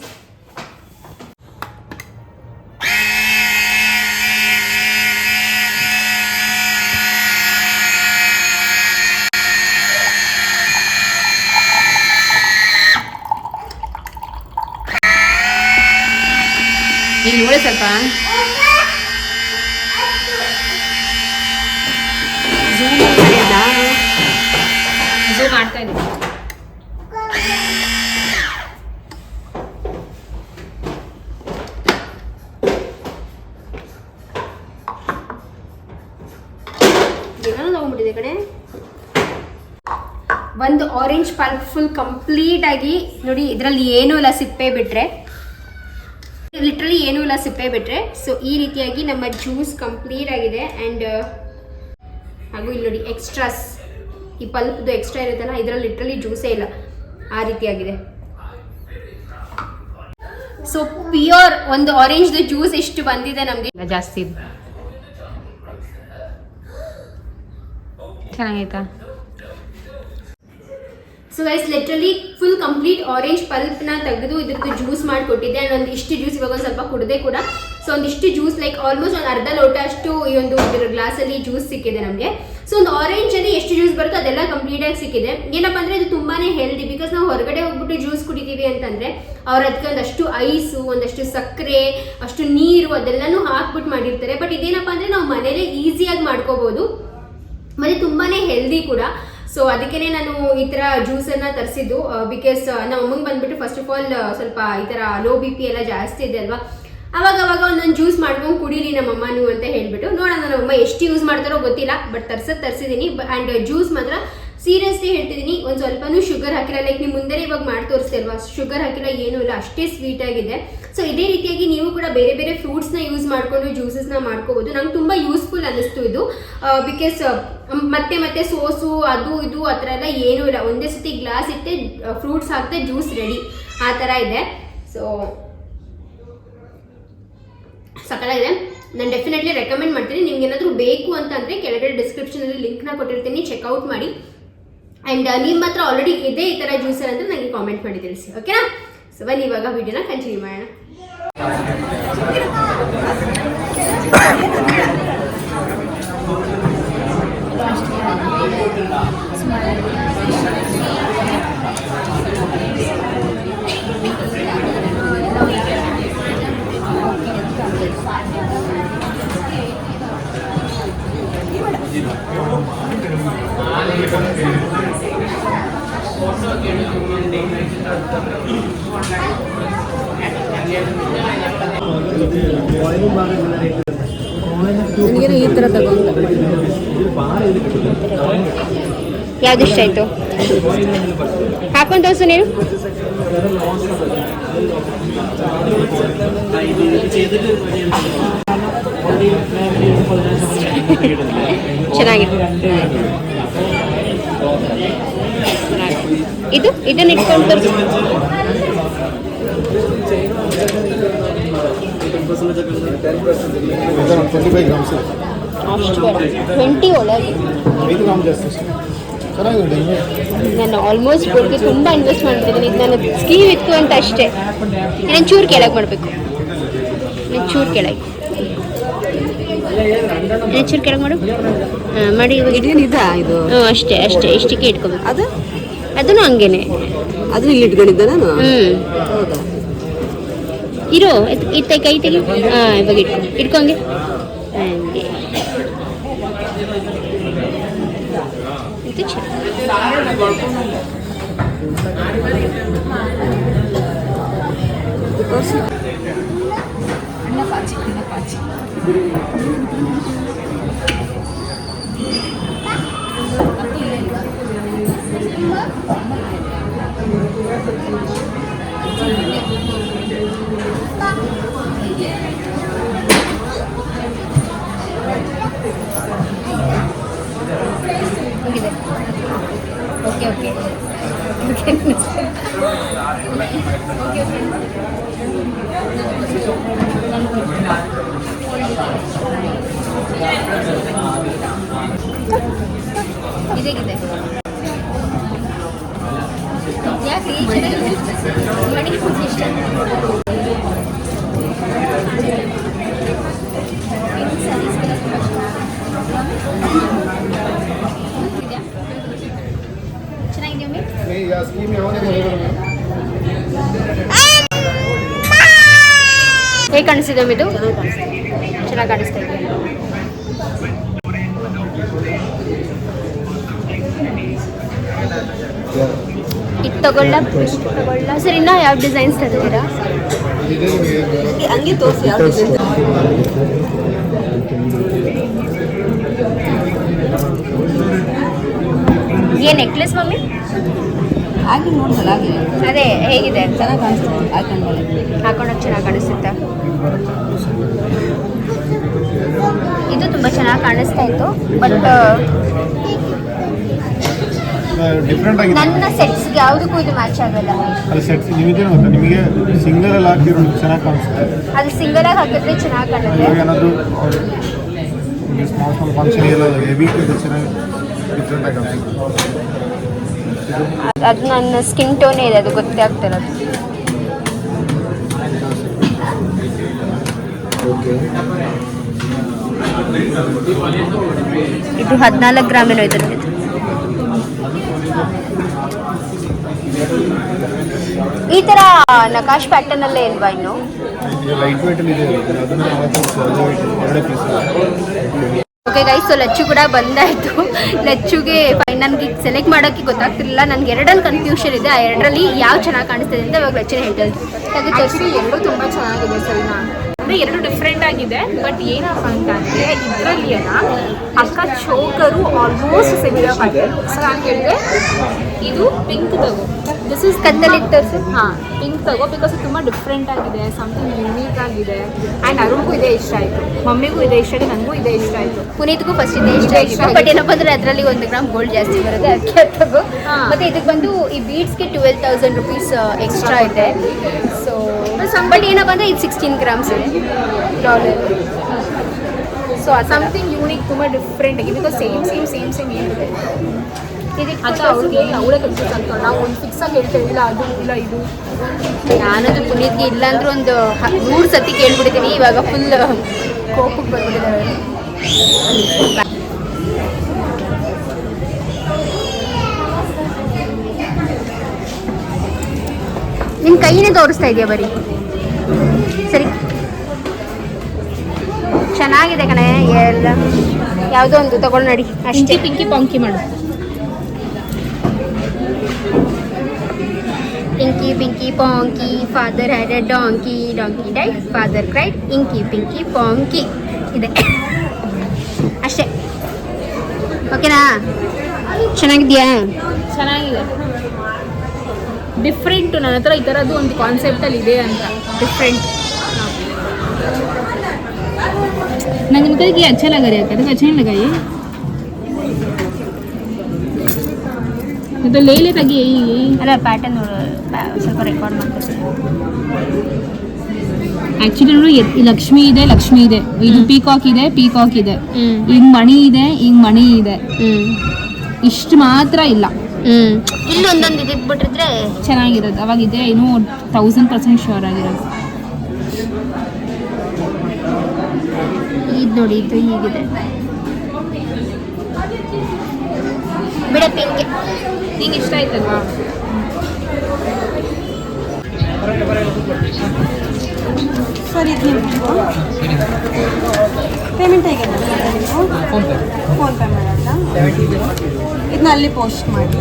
ಈಗ ನೋಡಿ ಸ್ವಲ್ಪ ಝೂಮ್ ಮಾಡ್ತಾ ಇದ್ದೀನಿ ಕಡೆ ಒಂದು ಆರೆಂಜ್ ಪಲ್ಪ್ ಫುಲ್ ಕಂಪ್ಲೀಟ್ ಆಗಿ ನೋಡಿ ಇದರಲ್ಲಿ ಏನೂ ಇಲ್ಲ ಸಿಪ್ಪೆ ಬಿಟ್ರೆ. ಸಿಪ್ಪೆ ಬಿಟ್ರೆ. ಸೊ ಈ ರೀತಿಯಾಗಿ ನಮ್ಮ ಜ್ಯೂಸ್ ಕಂಪ್ಲೀಟ್ ಆಗಿದೆ ಆ್ಯಂಡ್ ಹಾಗೂ ಇಲ್ಲಿ ನೋಡಿ ಎಕ್ಸ್ಟ್ರಾಸ್ ಈ ಪಲ್ಪ್ದು ಎಕ್ಸ್ಟ್ರಾ ಇರುತ್ತಲ್ಲ, ಇದರಲ್ಲಿ ಲಿಟ್ರಲಿ ಜ್ಯೂಸೇ ಇಲ್ಲ. ಆ ರೀತಿಯಾಗಿದೆ. ಸೊ ಪ್ಯೂರ್ ಒಂದು ಆರೆಂಜ್ದು ಜ್ಯೂಸ್ ಎಷ್ಟು ಬಂದಿದೆ ನಮಗೆ. ಜಾಸ್ತಿ ಚೆನ್ನಾಗೈತಾ? So guys literally full complete orange ಪಲ್ಪ್ನ ತೆಗೆದು ಇದ್ರದ್ದು ಜ್ಯೂಸ್ ಮಾಡಿಕೊಟ್ಟಿದ್ದೆ. ಆ್ಯಂಡ್ ಒಂದು ಇಷ್ಟು ಜ್ಯೂಸ್ ಇವಾಗ ಒಂದು ಸ್ವಲ್ಪ ಕುಡಿದೆ ಕೂಡ. ಸೊ ಒಂದಿಷ್ಟು ಜ್ಯೂಸ್ ಲೈಕ್ ಆಲ್ಮೋಸ್ಟ್ ಒಂದು ಅರ್ಧ ಲೋಟ ಅಷ್ಟು ಈ ಒಂದು ಇದ್ರ ಗ್ಲಾಸಲ್ಲಿ ಜ್ಯೂಸ್ ಸಿಕ್ಕಿದೆ ನಮಗೆ. ಸೊ ಒಂದು ಆರೆಂಜಲ್ಲಿ ಎಷ್ಟು ಜ್ಯೂಸ್ ಬರುತ್ತೋ ಅದೆಲ್ಲ ಕಂಪ್ಲೀಟಾಗಿ ಸಿಕ್ಕಿದೆ. ಏನಪ್ಪ ಅಂದರೆ ಇದು ತುಂಬಾ ಹೆಲ್ದಿ ಬಿಕಾಸ್ ನಾವು ಹೊರಗಡೆ ಹೋಗ್ಬಿಟ್ಟು ಜ್ಯೂಸ್ ಕುಡಿತೀವಿ ಅಂತಂದರೆ ಅವ್ರು ಅದಕ್ಕೆ ಒಂದಷ್ಟು ಐಸು ಒಂದಷ್ಟು ಸಕ್ಕರೆ, ಅಷ್ಟು ನೀರು ಅದೆಲ್ಲನೂ ಹಾಕ್ಬಿಟ್ಟು ಮಾಡಿರ್ತಾರೆ. ಬಟ್ ಇದೇನಪ್ಪ ಅಂದರೆ ನಾವು ಮನೇಲೇ ಈಸಿಯಾಗಿ ಮಾಡ್ಕೋಬೋದು. ಮತ್ತು ತುಂಬಾ ಹೆಲ್ದಿ ಕೂಡ. ಸೊ ಅದಕ್ಕೇನೆ ನಾನು ಈ ಥರ ಜ್ಯೂಸನ್ನು ತರಿಸಿದ್ದು ಬಿಕಾಸ್ ನಮ್ಮ ಅಮ್ಮಂಗೆ ಬಂದ್ಬಿಟ್ಟು ಫಸ್ಟ್ ಆಫ್ ಆಲ್ ಸ್ವಲ್ಪ ಈ ಥರ ಲೋ ಬಿ ಪಿ ಎಲ್ಲ ಜಾಸ್ತಿ ಇದೆ ಅಲ್ವಾ? ಅವಾಗ ಅವಾಗ ಒಂದೊಂದು ಜ್ಯೂಸ್ ಮಾಡ್ಕೊಂಡು ಕುಡೀರಿ ನಮ್ಮ ನೀವು ಅಂತ ಹೇಳ್ಬಿಟ್ಟು, ನೋಡೋಣ ನಮ್ಮಮ್ಮ ಎಷ್ಟು ಯೂಸ್ ಮಾಡ್ತಾರೋ ಗೊತ್ತಿಲ್ಲ ಬಟ್ ತರ್ಸೋದು ತರಿಸಿದ್ದೀನಿ ಆ್ಯಂಡ್ ಜ್ಯೂಸ್ ಮಾತ್ರ ಸೀರಿಯಸ್ಲಿ ಹೇಳ್ತಿದ್ದೀನಿ, ಒಂದು ಸ್ವಲ್ಪನೂ ಶುಗರ್ ಹಾಕಿಲ್ಲ ಲೈಕ್ ನೀವು ಮುಂದೆ ಇವಾಗ ಮಾಡಿ ತೋರಿಸ್ತೆ ಅಲ್ವಾ? ಶುಗರ್ ಹಾಕಿಲ್ಲ ಏನೂ ಇಲ್ಲ, ಅಷ್ಟೇ ಸ್ವೀಟ್ ಆಗಿದೆ. ಸೊ ಇದೇ ರೀತಿಯಾಗಿ ನೀವು ಕೂಡ ಬೇರೆ ಬೇರೆ ಫ್ರೂಟ್ಸ್ನ ಯೂಸ್ ಮಾಡಿಕೊಂಡು ಜ್ಯೂಸಸ್ನ ಮಾಡ್ಕೋಬೋದು. ನಂಗೆ ತುಂಬ ಯೂಸ್ಫುಲ್ ಅನ್ನಿಸ್ತು ಇದು. ಬಿಕಾಸ್ ಮತ್ತೆ ಮತ್ತೆ ಸೋಸು, ಅದು ಇದು, ಆ ಥರ ಎಲ್ಲ ಏನೂ ಇಲ್ಲ. ಒಂದೇ ಸತಿ ಗ್ಲಾಸ್ ಇಟ್ಟೆ ಫ್ರೂಟ್ಸ್ ಹಾಕ್ತೆ ಜ್ಯೂಸ್ ರೆಡಿ ಆ ಥರ ಇದೆ. ಸೊ ಇದೆ. ನಾನು ಡೆಫಿನೆಟ್ಲಿ ರೆಕಮೆಂಡ್ ಮಾಡ್ತೀನಿ. ನಿಮ್ಗೆ ಏನಾದರೂ ಬೇಕು ಅಂತ ಅಂದರೆ ಕೆಳಗಡೆ ಡಿಸ್ಕ್ರಿಪ್ಷನಲ್ಲಿ ಲಿಂಕ್ನ ಕೊಟ್ಟಿರ್ತೀನಿ. ಚೆಕ್ಔಟ್ ಮಾಡಿ. ಆ್ಯಂಡ್ ನಿಮ್ಮ ಹತ್ರ ಆಲ್ರೆಡಿ ಇದೆ ಈ ಥರ ಜ್ಯೂಸರ್ ಅಂದರೆ ನನಗೆ ಕಾಮೆಂಟ್ ಮಾಡಿ ತಿಳಿಸಿ ಓಕೆನಾ ಸೊ ಬನ್ನಿ, ಇವಾಗ ವಿಡಿಯೋನ ಕಂಟಿನ್ಯೂ ಮಾಡೋಣ ನನಗೇನೋ ಈ ಥರ ತಗೊಂಡು ಯಾವ್ದು ಇಷ್ಟ ಆಯಿತು ಹಾಕೊಂಡು ತೋರಿಸು ನೀನು ಚೆನ್ನಾಗಿದೆ ಇದು ಇದನ್ನ ಇಟ್ಕೊಂಡು ತೋರಿಸು ಟ್ವೆಂಟಿ ಫೈವ್ ಗ್ರಾಮ್ಸ್ ಅಷ್ಟು ಬೇಡ ಟ್ವೆಂಟಿ ಒಳಗೆ ನಾನು ಆಲ್ಮೋಸ್ಟ್ ಬೋರ್ಡ್ಗೆ ತುಂಬ ಇನ್ವೆಸ್ಟ್ ಮಾಡ್ತಿದ್ದೀನಿ. ಈಗ ನಾನು ಸ್ಕೀಮ್ ಇತ್ತು ಅಂತ ಅಷ್ಟೇ. ನಾನು ಚೂರು ಕೆಳಗೆ ಮಾಡಬೇಕು. ನಾನು ಚೂರು ಕೆಳಗೆ. ಚೂರು ಕೆಳಗೆ ಮಾಡು. ಮಾಡಿ ಇವಾಗ. ಇದಾ ಇದು? ಹ್ಞೂ ಅಷ್ಟೇ ಅಷ್ಟೇ. ಇಷ್ಟಕ್ಕೆ ಇಟ್ಕೋಬೇಕು. ಅದು? ಅದನ್ನು ಹಂಗೇನೆ. ಅದು ಇಲ್ಲಿ ಇಟ್ಕೊಂಡಿದ್ದೆ ನಾನು? ಹ್ಞೂ ಹೌದಾ? ಇರೋ ಇತ್ತ ಕೈ ತೆಗಿ. ಹಾಂ ಇವಾಗ ಇಟ್ಕೊ ಇಟ್ಕೊಂಗೆ ಹಂಗೆ ಇದು ಚೆನ್ನಾಗಿ ತೋರಿಸಿ ಅಣ್ಣ ಪಾಚಿ ಅಣ್ಣ ಪಾಚಿ ಓಕೆ ಓಕೆ ಇದೇಗಿದೆ ಯಾಕೆ ಈ ಚೆನ್ನಾಗಿದೆ ಮಡಿಗೆ ಫುಡ್ ಇಷ್ಟ ಹೇಗೆ ಕಾಣಿಸ್ತಿದೆ ಮಮ್ಮಿ ಇದು? ಚೆನ್ನಾಗಿ ಕಾಣಿಸ್ತಾ ಇದೆ. ಇದು ತಗೊಳ್ಳ ತಗೊಳ್ಳ ಸರ್ ಇನ್ನೂ ಯಾವ ಡಿಸೈನ್ಸ್ ತಂದಿದ್ದೀರಾ ಹಂಗೆ ತೋರಿಸಿ ಯಾವ ಡಿಸೈನ್ ಏನು ನೆಕ್ಲೆಸ್ ಮಮ್ಮಿ? ಹಾಗೆ ನೋಡ್ದಲ್ಲ ಹಾಗೆ. ಅದೇ ಹೇಗಿದೆ? ಅಂತ ಚೆನ್ನಾಗಿ ಕಾಣಿಸ್ತದೆ ಹಾಕೊಂಡ್ಮೇಲೆ ಹಾಕೊಂಡೋಗಿ ಚೆನ್ನಾಗಿ ಕಾಣಿಸುತ್ತೆ? ಇದು ತುಂಬ ಚೆನ್ನಾಗಿ ಕಾಣಿಸ್ತಾ ಇತ್ತು ಬಟ್ ಡಿಫ್ರೆಂಟ್ ಆಗಿದೆ. ನನ್ನ ಸೆಟ್ಸ್ಗೆ ಯಾವುದಕ್ಕೂ ಇದು ಮ್ಯಾಚ್ ಆಗಲ್ಲ. ಅದು ಸೆಟ್ಸ್ ನಿಮಗೆ ಗೊತ್ತಾ? ನಿಮಗೆ ಸಿಂಗಲ್ ಅಲ್ಲಿ ಹಾಕಿರೋದು ಚೆನ್ನಾಗಿ ಕಾಣಿಸುತ್ತೆ. ಅದು ಸಿಂಗಲ್ ಆಗಿ ಹಾಕಿದ್ರೆ ಚೆನ್ನಾಗಿ ಕಾಣುತ್ತೆ. ಇವಾಗ ಏನಾದರೂ ಸ್ಮಾಲ್ ಸ್ಮಾಲ್ ಫಂಕ್ಷನ್ ಎಲ್ಲ ಹೆವಿ ಚೆನ್ನಾಗಿ ಡಿಫ್ರೆಂಟ್ ಆಗಿ ಕಾಣಿಸುತ್ತೆ. ಅದು ನನ್ನ ಸ್ಕಿನ್ ಟೋನೇ ಇದೆ, ಅದು ಗೊತ್ತೇ ಆಗ್ತಿರೋದು ಇದು ಹದಿನಾಲ್ಕು ಗ್ರಾಮ್ ಇದೆ ನೋಡಿ ಈ ತರ ನಕಾಶ್ ಪ್ಯಾಟರ್ನ್ ಅಲ್ಲೇ ಇಲ್ವಾ ಇನ್ನು? ಇದೆ ಓಕೆ ಗೈಸ್ ಸೊ ಲಚ್ಚು ಕೂಡ ಬಂದಾಯಿತು. ಲಚ್ಚುಗೆ ನನಗೆ ಸೆಲೆಕ್ಟ್ ಮಾಡೋಕೆ ಗೊತ್ತಾಗ್ತಿರ್ಲಿಲ್ಲ. ನನಗೆ ಎರಡಲ್ಲಿ ಕನ್ಫ್ಯೂಷನ್ ಇದೆ. ಆ ಎರಡರಲ್ಲಿ ಯಾವ ಚೆನ್ನಾಗಿ ಕಾಣಿಸ್ತಿದೆ ಅಂತ ಇವಾಗ ಲಚ್ಚನ ಹೇಳ್ತಾ ಇದ್ದೀನಿ. ಎರಡು ತುಂಬಾ ಚೆನ್ನಾಗಿದೆ ಸರಿನಾ? ಅಂದ್ರೆ ಎರಡು ಡಿಫ್ರೆಂಟ್ ಆಗಿದೆ ಬಟ್ ಏನಪ್ಪ ಅಂತ ಅಂದ್ರೆ ಇದರಲ್ಲಿ ಅಲ್ಲ ಅಕ್ಕ ಚೋಕರು ಆಲ್ಮೋಸ್ಟ್ ಸಿಮಿಲರ್ ಆಗಿದೆ. ನಾನು ಹೇಳಿದೆ ಇದು ಪಿಂಕ್ ತಗೋ. ದಿಸ್ ಇಸ್ ಕತ್ತಲ್ಲಿ ತೋರಿಸು. ಹಾ ಪಿಂಕ್ ತಗೋ ಬಿಕಾಸ್ ತುಂಬಾ ಡಿಫ್ರೆಂಟ್ ಆಗಿದೆ ಸಮಥಿಂಗ್ ಯೂನಿಕ್ ಆಗಿದೆ. ಆ್ಯಂಡ್ ಅರುಣ್ಗೂ ಇದೇ ಇಷ್ಟ ಆಯಿತು. ಮಮ್ಮಿಗೂ ಇದೇ ಇಷ್ಟ ಆಗಿದೆ ನನಗೂ ಇದೇ ಇಷ್ಟ ಆಯಿತು. ಪುನೀತ್ಗೂ ಫಸ್ಟ್ ಇದೇ ಇಷ್ಟ ಆಯ್ತು ಬಟ್ ಏನಪ್ಪ ಅಂದ್ರೆ ಅದರಲ್ಲಿ ಒಂದು ಗ್ರಾಮ್ ಗೋಲ್ಡ್ ಜಾಸ್ತಿ ಬರುತ್ತೆ ಅದಕ್ಕೆ ಅದು ತಗೋ. ಮತ್ತೆ ಇದಕ್ಕೆ ಬಂದು ಈ ಬೀಡ್ಸ್ಗೆ ಟ್ವೆಲ್ ತೌಸಂಡ್ ರುಪೀಸ್ ಎಕ್ಸ್ಟ್ರಾ ಇದೆ. ಸೊ ಬಟ್ ಏನಪ್ಪ ಅಂದರೆ ಇದು sixteen grams dollar so something unique ತುಂಬ ಡಿಫ್ರೆಂಟ್ ಆಗಿ because same same same same ಏನಿದೆ. ಅಂತ ಅವ್ರಿಗೆ ಅವಳೇ ಕನ್ಫ್ಯೂಸ್ ಆಗ್ತಾಳೆ ನಾವು ಒಂದು ಫಿಕ್ಸ್ ಆಗಿ ಹೇಳ್ತೇವೆ ಇಲ್ಲ ಅದು ಇಲ್ಲ ಇದು. ನಾನದು ಪುನೀತ್ಗೆ ಇಲ್ಲ ಅಂದ್ರೆ ಒಂದು ಮೂರು ಸತಿ ಕೇಳ್ಬಿಡ್ತೀನಿ ಇವಾಗ ಫುಲ್ ಕೋಪಕ್ಕೆ ಬಂದ್ಬಿಟ್ಟಿದ್ದಾರೆ ನಿಮ್ಮ ಕೈನೇ ತೋರಿಸ್ತಾ ಇದೆಯಾ ಬರೀ? ಸರಿ. ಚೆನ್ನಾಗಿದೆ ಕಣೆ ಎಲ್ಲ. ಯಾವುದೋ ಒಂದು ತಗೊಂಡು ನಡಿ ಅಷ್ಟೇ. ಪಿಂಕಿ ಪಾಂಕಿ ಮಾಡು. Pinky pinky ponky father had donkey donkey die father cry inky pinky ponky ಇದೆ. ಅಷ್ಟೇ. ಓಕೆನಾ ಚೆನ್ನಾಗಿದ್ಯಾ? ಚೆನ್ನಾಗಿದೆ. ಡಿಫ್ರೆಂಟು ನನ್ನ ಹತ್ರ ಈ ಥರದ್ದು ಒಂದು ಕಾನ್ಸೆಪ್ಟಲ್ಲಿ ಇದೆ ಅಂತ. ಡಿಫ್ರೆಂಟ್ ನಂಗೆ ನಿಮಗೆ ಅಚ್ಚ ಲಗ ರೀ ಅಕ್ಕ ಅಚ್ಚ ಲಗಾಯಿ ಇದು ಲೇಲೆ ಬಗ್ಗೆ ಅಲ್ಲ ಪ್ಯಾಟರ್ನ್ ಸ್ವಲ್ಪ ರೆಕಾರ್ಡ್ ಮಾಡ್ತಾರೆ ಆ್ಯಕ್ಚುಲಿ ನೋಡಿ ಲಕ್ಷ್ಮಿ ಇದೆ ಲಕ್ಷ್ಮಿ ಇದೆ. ಇದು ಪೀಕಾಕ್ ಇದೆ ಪೀಕಾಕ್ ಇದೆ. ಹಿಂಗೆ ಮಣಿ ಇದೆ ಹಿಂಗೆ ಮಣಿ ಇದೆ. ಇಷ್ಟು ಮಾತ್ರ ಇಲ್ಲ. ಇಲ್ಲಿ ಒಂದೊಂದು ಇದಿಟ್ಬಿಟ್ಟಿದ್ರೆ ಚೆನ್ನಾಗಿರೋದು ಅವಾಗ ಇದೆ ಇನ್ನೂ ತೌಸಂಡ್ ಪರ್ಸೆಂಟ್ ಶೋರ್ ಆಗಿರೋದು. ಇದು ನೋಡಿ ಇದು ಹೀಗಿದೆ. ಬಿಡ ಪಿಂಕ್ ನಿಂಗೆ ಇಷ್ಟ ಆಯ್ತಲ್ವಾ? ಸರ್ ಇದು ನಿಮ್ಮದು ಪೇಮೆಂಟ್ ಹೇಗೆ ಮಾಡ್ತೀರಾ ನೀವು ಫೋನ್ಪೇ ಮಾಡೋದಾ ಇದನ್ನ ಅಲ್ಲಿ ಪೋಸ್ಟ್ ಮಾಡಿ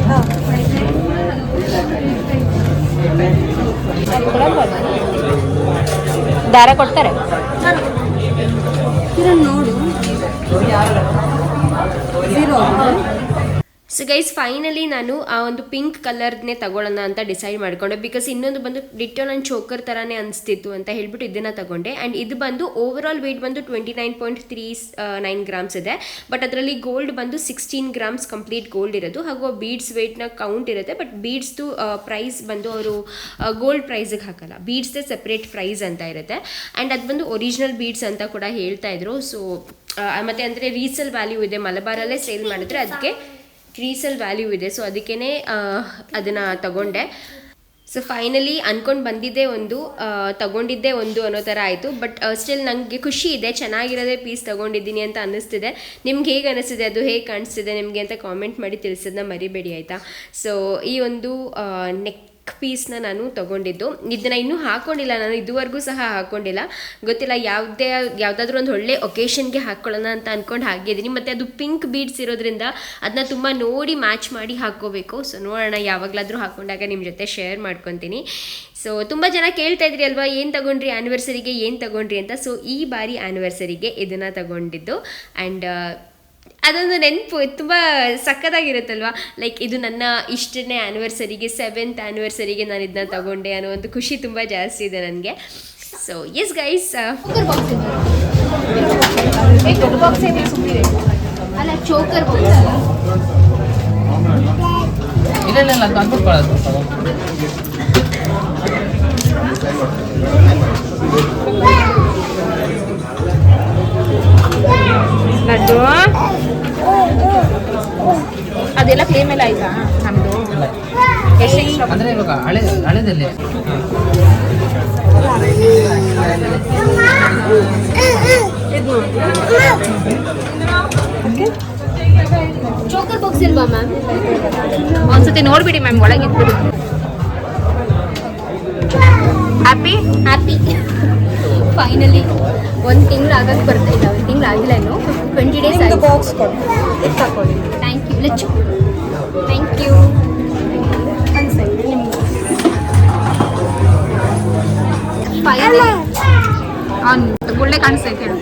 ದಾರ ಕೊಡ್ತಾರೆ. ನೋಡು. ಝೀರೋ ಸೊ ಗೈಸ್ ಫೈನಲಿ ನಾನು ಆ ಒಂದು ಪಿಂಕ್ ಕಲರ್ನೇ ತಗೊಳ್ಳೋಣ ಅಂತ ಡಿಸೈಡ್ ಮಾಡಿಕೊಂಡೆ. ಬಿಕಾಸ್ ಇನ್ನೊಂದು ಬಂದು ಡಿಟೋ ನನ್ನ ಚೋಕರ್ ಥರನೇ ಅನಿಸ್ತಿತ್ತು ಅಂತ ಹೇಳ್ಬಿಟ್ಟು ಇದನ್ನು ತಗೊಂಡೆ. ಆ್ಯಂಡ್ ಇದು ಬಂದು ಓವರ್ ಆಲ್ ವೆಯ್ಟ್ ಬಂದು twenty nine point three nine grams ಇದೆ. ಬಟ್ ಅದರಲ್ಲಿ ಗೋಲ್ಡ್ ಬಂದು ಸಿಕ್ಸ್ಟೀನ್ ಗ್ರಾಮ್ಸ್ ಕಂಪ್ಲೀಟ್ ಗೋಲ್ಡ್ ಇರೋದು. ಹಾಗೂ ಬೀಡ್ಸ್ ವೆಯ್ಟ್ನ ಕೌಂಟ್ ಇರುತ್ತೆ. ಬಟ್ ಬೀಡ್ಸ್ದು ಪ್ರೈಸ್ ಬಂದು ಅವರು ಗೋಲ್ಡ್ ಪ್ರೈಸಿಗೆ ಹಾಕಲ್ಲ. ಬೀಡ್ಸ್ದೇ ಸಪ್ರೇಟ್ ಪ್ರೈಸ್ ಅಂತ ಇರುತ್ತೆ. ಆ್ಯಂಡ್ ಅದು ಬಂದು ಒರಿಜಿನಲ್ ಬೀಡ್ಸ್ ಅಂತ ಕೂಡ ಹೇಳ್ತಾ ಇದ್ರು. ಸೊ ಮತ್ತೆ ಅಂದರೆ ರೀಸೇಲ್ ವ್ಯಾಲ್ಯೂ ಇದೆ. ಮಲಬಾರಲ್ಲೇ ಸೇಲ್ ಮಾಡಿದ್ರೆ ಅದಕ್ಕೆ ರೀಸೇಲ್ ವ್ಯಾಲ್ಯೂ ಇದೆ. ಸೊ ಅದಕ್ಕೇ ಅದನ್ನು ತಗೊಂಡೆ. ಸೊ ಫೈನಲಿ ಅಂದ್ಕೊಂಡು ಬಂದಿದ್ದೆ ಒಂದು ತಗೊಂಡಿದ್ದೇ ಒಂದು ಅನ್ನೋ ಥರ ಆಯಿತು. ಬಟ್ ಸ್ಟಿಲ್ ನನಗೆ ಖುಷಿ ಇದೆ. ಚೆನ್ನಾಗಿರೋದೇ ಪೀಸ್ ತಗೊಂಡಿದ್ದೀನಿ ಅಂತ ಅನ್ನಿಸ್ತಿದೆ. ನಿಮ್ಗೆ ಹೇಗೆ ಅನ್ನಿಸ್ತಿದೆ? ಅದು ಹೇಗೆ ಕಾಣಿಸ್ತಿದೆ? ನಿಮಗೆ ಅಂತ ಕಾಮೆಂಟ್ ಮಾಡಿ ತಿಳಿಸೋದನ್ನ ಮರಿಬೇಡಿ, ಆಯಿತಾ? ಸೊ ಈ ಒಂದು ನೆಕ್ ಪೀಸ್ನ ನಾನು ತಗೊಂಡಿದ್ದು. ಇದನ್ನ ಇನ್ನೂ ಹಾಕೊಂಡಿಲ್ಲ. ನಾನು ಇದುವರೆಗೂ ಸಹ ಹಾಕೊಂಡಿಲ್ಲ. ಗೊತ್ತಿಲ್ಲ, ಯಾವುದೇ, ಯಾವುದಾದ್ರೂ ಒಂದು ಒಳ್ಳೆ ಒಕೇಶನ್ಗೆ ಹಾಕೊಳ್ಳೋಣ ಅಂತ ಅಂದ್ಕೊಂಡು ಇದ್ದೀನಿ ಮತ್ತು ಅದು ಪಿಂಕ್ ಬೀಡ್ಸ್ ಇರೋದ್ರಿಂದ ಅದನ್ನ ತುಂಬ ನೋಡಿ ಮ್ಯಾಚ್ ಮಾಡಿ ಹಾಕ್ಕೋಬೇಕು. ಸೊ ನೋಡೋಣ, ಯಾವಾಗಲಾದರೂ ಹಾಕೊಂಡಾಗ ನಿಮ್ಮ ಜೊತೆ ಶೇರ್ ಮಾಡ್ಕೊತೀನಿ. ಸೊ ತುಂಬ ಜನ ಕೇಳ್ತಾ ಇದ್ರಿ ಅಲ್ವಾ, ಏನು ತಗೊಂಡ್ರಿ ಆ್ಯನಿವರ್ಸರಿಗೆ ಏನು ತಗೊಂಡ್ರಿ ಅಂತ. ಸೊ ಈ ಬಾರಿ ಆ್ಯನಿವರ್ಸರಿಗೆ ಇದನ್ನು ತಗೊಂಡಿದ್ದು. ಆ್ಯಂಡ್ ಅದೊಂದು ನೆನಪು ತುಂಬ ಸಕ್ಕತ್ತಾಗಿರುತ್ತಲ್ವ ಲೈಕ್ ಇದು ನನ್ನ ಇಷ್ಟನೇ ಆ್ಯನಿವರ್ಸರಿಗೆ ಸೆವೆಂತ್ ಆ್ಯನಿವರ್ಸರಿಗೆ ನಾನು ಇದನ್ನ ತಗೊಂಡೆ ಅನ್ನೋ ಒಂದು ಖುಷಿ ತುಂಬ ಜಾಸ್ತಿ ಇದೆ ನನಗೆ. ಸೊ ಎಸ್ ಗೈಸ್ ಅಲ್ಲ ಚೋಕರ್ ಬಾಕ್ಸ್ ಅದೆಲ್ಲ ಕ್ಲೇಮ್ ಎಲ್ಲ ಆಯ್ತಾ ನಮ್ದು? ಅಂದ್ರೆ ಇವಾಗ ಹಳೆ ಹಳೆದಲ್ಲಿ? ಚೋಕರ್ ಬಾಕ್ಸ್ ಇಲ್ವಾ ಮ್ಯಾಮ್ ಒಂದ್ಸತಿ ನೋಡ್ಬಿಡಿ ಮ್ಯಾಮ್ ಒಳಗಿದ್ಬಿಡಿ ಹ್ಯಾಪಿ ಹ್ಯಾಪಿ ಫೈನಲಿ ಒಂದು ತಿಂಗಳು ಆಗಕ್ಕೆ ಬರ್ತಾ ಇಲ್ಲ ಒಂದು ತಿಂಗಳು ಆಗಿಲ್ಲ ಇನ್ನು. ಟ್ವೆಂಟಿ ಡೇಸ್ ಆಯಿತು. ಬಾಕ್ಸ್ ಕೊಡಿ. Thank you Lachchu thank you finally ಅವ್ನು ಗುಳ್ಳೆ ಕಾಣಿಸ್ತೈತೆ. ಹೇಳು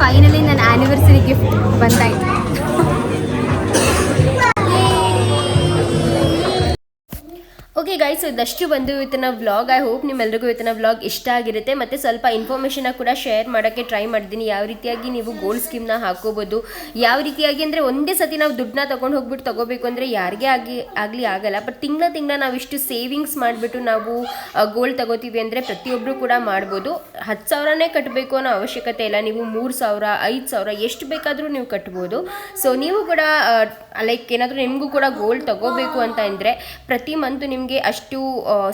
ಫೈನಲಿ ನನ್ನ ಆ್ಯನಿವರ್ಸರಿ ಗಿಫ್ಟ್ ಬಂದಾಯ್ತು. ಗೈಸ್ ಇದಷ್ಟು ಬಂದು ಇವತ್ತಿನ ವ್ಲಾಗ್ ಐ ಹೋಪ್ ನಿಮ್ಮೆಲ್ಲರಿಗೂ ಇವತ್ತಿನ ವ್ಲಾಗ್ ಇಷ್ಟ ಆಗಿರುತ್ತೆ. ಮತ್ತು ಸ್ವಲ್ಪ ಇನ್ಫಾರ್ಮೇಷನ್ನ ಕೂಡ ಶೇರ್ ಮಾಡೋಕ್ಕೆ ಟ್ರೈ ಮಾಡ್ತೀನಿ. ಯಾವ ರೀತಿಯಾಗಿ ನೀವು ಗೋಲ್ಡ್ ಸ್ಕೀಮ್ನ ಹಾಕೋಬೋದು, ಯಾವ ರೀತಿಯಾಗಿ ಅಂದರೆ ಒಂದೇ ಸತಿ ನಾವು ದುಡ್ಡನ್ನ ತೊಗೊಂಡು ಹೋಗ್ಬಿಟ್ಟು ತಗೋಬೇಕು ಅಂದರೆ ಯಾರಿಗೆ ಆಗಿ, ಆಗಲಿ ಆಗಲ್ಲ. ಬಟ್ ತಿಂಗಳ ತಿಂಗಳ ನಾವು ಇಷ್ಟು ಸೇವಿಂಗ್ಸ್ ಮಾಡಿಬಿಟ್ಟು ನಾವು ಗೋಲ್ಡ್ ತಗೋತೀವಿ ಅಂದರೆ ಪ್ರತಿಯೊಬ್ಬರು ಕೂಡ ಮಾಡ್ಬೋದು. ಹತ್ತು ಸಾವಿರನೇ ಕಟ್ಟಬೇಕು ಅನ್ನೋ ಅವಶ್ಯಕತೆ ಇಲ್ಲ. ನೀವು ಮೂರು ಸಾವಿರ, ಐದು ಸಾವಿರ ಎಷ್ಟು ಬೇಕಾದರೂ ನೀವು ಕಟ್ಬೋದು. ಸೊ ನೀವು ಕೂಡ ಲೈಕ್ ಏನಾದರೂ ನಿಮಗೂ ಕೂಡ ಗೋಲ್ಡ್ ತಗೋಬೇಕು ಅಂತ ಅಂದರೆ ಪ್ರತಿ ಮಂತ್ ನಿಮಗೆ ಅಷ್ಟು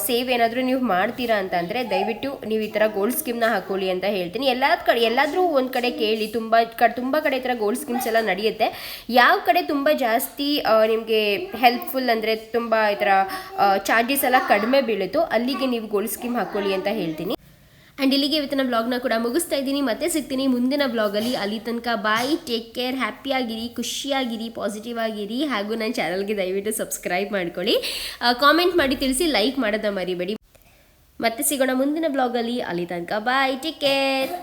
ಸೇವ್ ಏನಾದರೂ ನೀವು ಮಾಡ್ತೀರಾ ಅಂತಂದರೆ ದಯವಿಟ್ಟು ನೀವು ಈ ಥರ ಗೋಲ್ಡ್ ಸ್ಕೀಮ್ನ ಹಾಕೊಳ್ಳಿ ಅಂತ ಹೇಳ್ತೀನಿ. ಎಲ್ಲ ಕಡೆ, ಎಲ್ಲಾದರೂ ಒಂದು ಕಡೆ ಕೇಳಿ, ತುಂಬ ಕಡೆ ತುಂಬ ಕಡೆ ಈ ಥರ ಗೋಲ್ಡ್ ಸ್ಕೀಮ್ಸ್ ಎಲ್ಲ ನಡೆಯುತ್ತೆ. ಯಾವ ಕಡೆ ತುಂಬ ಜಾಸ್ತಿ ನಿಮಗೆ ಹೆಲ್ಪ್ಫುಲ್ ಅಂದರೆ ತುಂಬ ಈ ಥರ ಚಾರ್ಜಸ್ ಎಲ್ಲ ಕಡಿಮೆ ಬೀಳುತ್ತೋ ಅಲ್ಲಿಗೆ ನೀವು ಗೋಲ್ಡ್ ಸ್ಕೀಮ್ ಹಾಕೊಳ್ಳಿ ಅಂತ ಹೇಳ್ತೀನಿ. ಆ್ಯಂಡ್ ಇಲ್ಲಿಗೆ ಇವತ್ತಿನ ಬ್ಲಾಗ್ನ ಕೂಡ ಮುಗಿಸ್ತಾ ಇದ್ದೀನಿ. ಮತ್ತೆ ಸಿಗ್ತೀನಿ ಮುಂದಿನ ಬ್ಲಾಗಲ್ಲಿ ಅಲ್ಲಿ. ತನಕ ಬಾಯ್ ಟೇಕ್ ಕೇರ್ ಹ್ಯಾಪಿಯಾಗಿರಿ ಖುಷಿಯಾಗಿರಿ ಪಾಸಿಟಿವ್ ಆಗಿರಿ ಹಾಗೂ ನನ್ನ ಚಾನಲ್ಗೆ ದಯವಿಟ್ಟು ಸಬ್ಸ್ಕ್ರೈಬ್ ಮಾಡ್ಕೊಳ್ಳಿ. ಕಾಮೆಂಟ್ ಮಾಡಿ ತಿಳಿಸಿ ಲೈಕ್ ಮಾಡೋದ ಮರಿಬೇಡಿ. ಮತ್ತೆ ಸಿಗೋಣ ಮುಂದಿನ ಬ್ಲಾಗಲ್ಲಿ ಅಲ್ಲಿ. ತನಕ ಬಾಯ್ ಟೇಕ್ ಕೇರ್